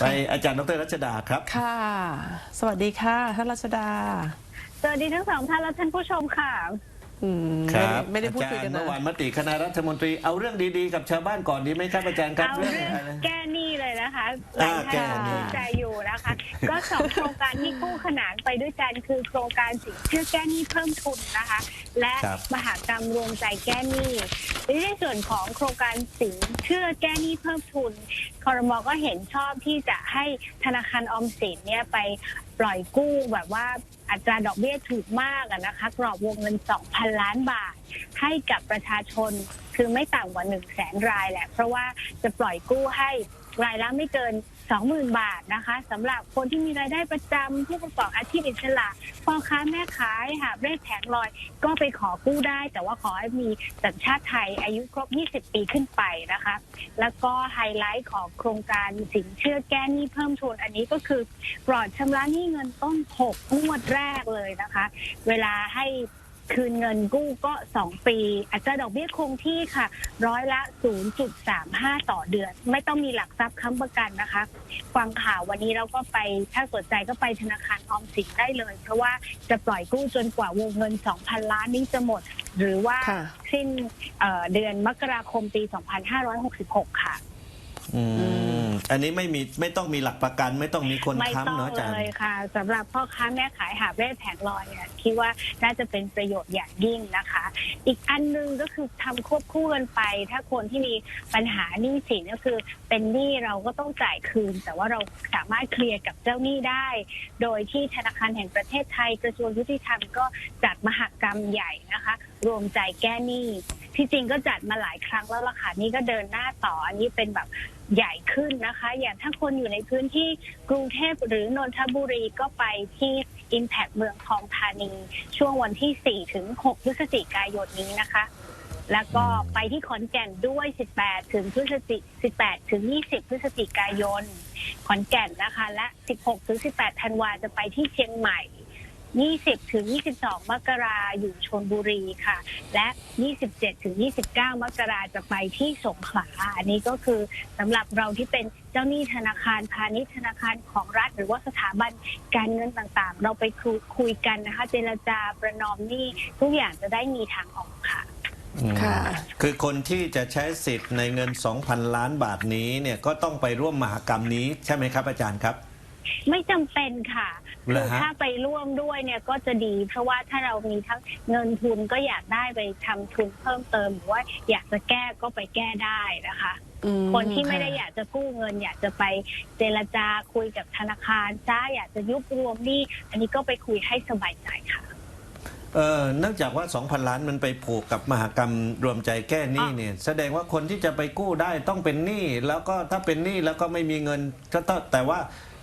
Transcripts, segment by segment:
ไปอาจารย์ดรรัชดาครับ ค่ะ สวัสดีค่ะ ท่านรัชดา สวัสดีทั้งสองท่านและท่านผู้ชมค่ะอืมครับไม่ได้ไม่ได้พูดอาคุยจารกันย์นะเมื่อวานมติคณะรัฐมนตรีเอาเรื่องดีๆ กับชาวบ้านก่อนดีไหมครับอาจารย์ครับเอาเรื่องอะไรแก้หนี้ เลยนะคะหลาอ่ายแก้ท่านหนี้สนใจอยู่นะคะ ก็สองโครงการที่คู่ขนานไปด้วยกันคือโครงการสินเชื่อแก้หนี้เพิ่มทุนนะคะ และครับมหากรรมรวมใจแก้หนี้ในส่วนของโครงการสินเชื่อแก้หนี้เพิ่มทุนคอรมอก็เห็นชอบที่จะให้ธนาคารออมสินเนี่ยไปปล่อยกู้แบบว่าอัตราดอกเบี้ยถูกมากอะนะคะ กรอบวงเงิน 2,000 ล้านบาท ให้กับประชาชนคือไม่ต่ำกว่า1 0 0 0 0แสนรายแหละ เพราะว่าจะปล่อยกู้ให้ รายละไม่เกิน 20,000 บาทนะคะสำหรับคนที่มีรายได้ประจำผู้ประกอบอาชีพอิสระพ่อค้าแม่ขายหาเร่แผงลอย ก็ไปขอกู้ได้ แต่ว่าขอให้มีสัญชาติไทยอายุครบ 20 ปีขึ้นไปนะคะ แล้วก็ไฮไลท์ของโครงการสินเชื่อแก้หนี้เพิ่มทุนอันนี้ก็คือปลอดชำระหนี้เงินต้น 6 งวดแรกเลยนะคะ เวลาให้ คืนเงินกู้ก็ 2 ปี อัตราดอกเบี้ยคงที่ค่ะ ร้อยละ 0.35 ต่อเดือน ไม่ต้องมีหลักทรัพย์ค้ำประกันนะคะ ฟังข่าววันนี้เราก็ไปถ้าสนใจก็ไปธนาคารออมสินได้เลย เพราะว่าจะปล่อยกู้จนกว่าวงเงิน 2,000 ล้านนี้จะหมด หรือว่าค่ะสิ้นเอ่อเดือนมกราคมปี 2566 ค่ะ อืม อันนี้ไม่มีไม่ต้องมีหลักประกัน ไม่ต้องมีคนไม่ต้อค้ำงเนาะอาจารเลย์ยค่ะสำหรับพ่อค้าแม่ขายหาบเร่แผงลอยเนี่ยคิดว่าน่าจะเป็นประโยชน์อย่างยิ่งนะคะ อีกอันหนึงก็คือทำควบคู่กันไป ถ้าคนที่มีปัญหาหนี้สินก็คือ เป็นหนี้เราก็ต้องจ่ายคืน แต่ว่าเราสามารถเคลียร์กับเจ้าหนี้ได้ โดยที่ธนาคารแห่งประเทศไทยกระทรวงยุติธรรมก็จัดมหกรรมใหญ่นะคะ รวมใจแก้หนี้ที่จริงก็จัดมาหลายครั้งแล้วล่ะค่ะนี่ก็เดินหน้าต่ออันนี้เป็นแบบ ใหญ่ขึ้นนะคะ อย่างถ้าคนอยู่ในพื้นที่กรุงเทพหรือนนทบุรีก็ไปที่ Impact เมืองทองธานี ช่วงวันที่ 4 ถึง 6 พฤศจิกายนนี้นะคะ แล้วก็ไปที่ขอนแก่นด้วย 18 ถึงพฤศจิ18 ถึง 20 พฤศจิกายน ขอนแก่นนะคะ และ 16 ถึง 18 ธันวาจะไปที่เชียงใหม่ 20 ถึง 22 มกราอยู่ชนบุรีค่ะ และ 27 ถึง 29 มกราจะไปที่สงขลา อันนี้ก็คือสำหรับเราที่เป็นเจ้าหนี้ธนาคารพาณิชย์ธนาคารของรัฐ หรือว่าสถาบันการเงินต่างๆ เราไปคุยคุยกันนะคะ เจรจาประนอมหนี้ทุกอย่างจะได้มีทางออกค่ะอืมค่ะ คือคนที่จะใช้สิทธิ์ในเงิน 2,000 ล้านบาทนี้เนี่ยก็ต้องไปร่วมมหากรรมนี้ใช่ไหมครับอาจารย์ครับ ไม่จำเป็นค่ะเหรคืออฮะ ถ้าไปร่วมด้วยเนี่ยก็จะดี เพราะว่าถ้าเรามีทั้งเงินทุนก็อยากได้ไปทำทุนเพิ่มเติมหรือว่าอยากจะแก้ก็ไปแก้ได้นะคะ อืมคนที่ไม่ได้ค่ะอยากจะกู้เงิน อยากจะไปเจรจาคุยกับธนาคารจ้าอยากจะยุบรวมหนี้อันนี้ก็ไปคุยให้สบายใจค่ะ เออเนื่องจากว่า 2,000 ล้านมันไปผูกกับมหากรรมรวมใจแก้หนี้เนี่ย แสดงว่าคนที่จะไปกู้ได้ต้องเป็นหนี้แล้วก็ถ้าเป็นหนี้แล้วก็ไม่มีเงินก็ต้องแต่ว่า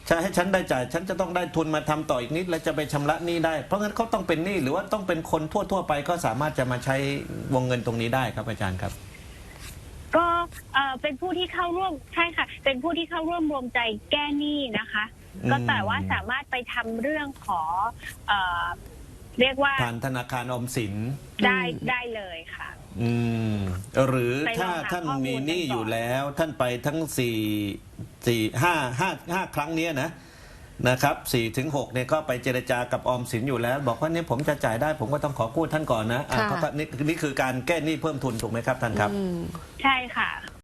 จะให้ฉันได้จ่ายฉันจะต้องได้ทุนมาทำต่ออีกนิด แล้วจะไปชำระหนี้ได้ เพราะงั้นเขาต้องเป็นหนี้หรือว่าต้องเป็นคนทั่ว ๆ ไปก็สามารถจะมาใช้วงเงินตรงนี้ได้ครับอาจารย์ครับ ก็เอ่อเป็นผู้ที่เข้าร่วมใช่ค่ะ เป็นผู้ที่เข้าร่วมรวมใจแก้หนี้นะคะอืมก็แต่ว่าสามารถไปทำเรื่องขอเอ่อเรียกว่าผ่านธนาคารออมสินได้อืมได้เลยค่ะ อืมหรือไปลองถ้าหาท่านข้อมูลมีหนี้กันก่อน อยู่แล้ว ท่านไปทั้งสี่สี่ห้าห้าห้าครั้งเนี้ยนะนะครับสี่ถึงหกเนี่ยก็ไปเจรจากับออมสินอยู่แล้ว บอกว่าเนี่ยผมจะจ่ายได้ ผมก็ต้องขอกู้ท่านก่อนนะอะค่ะ เขาก็นี่นี่คือการแก้หนี้เพิ่มทุนถูกไหมครับท่านครับ อืม ใช่ค่ะ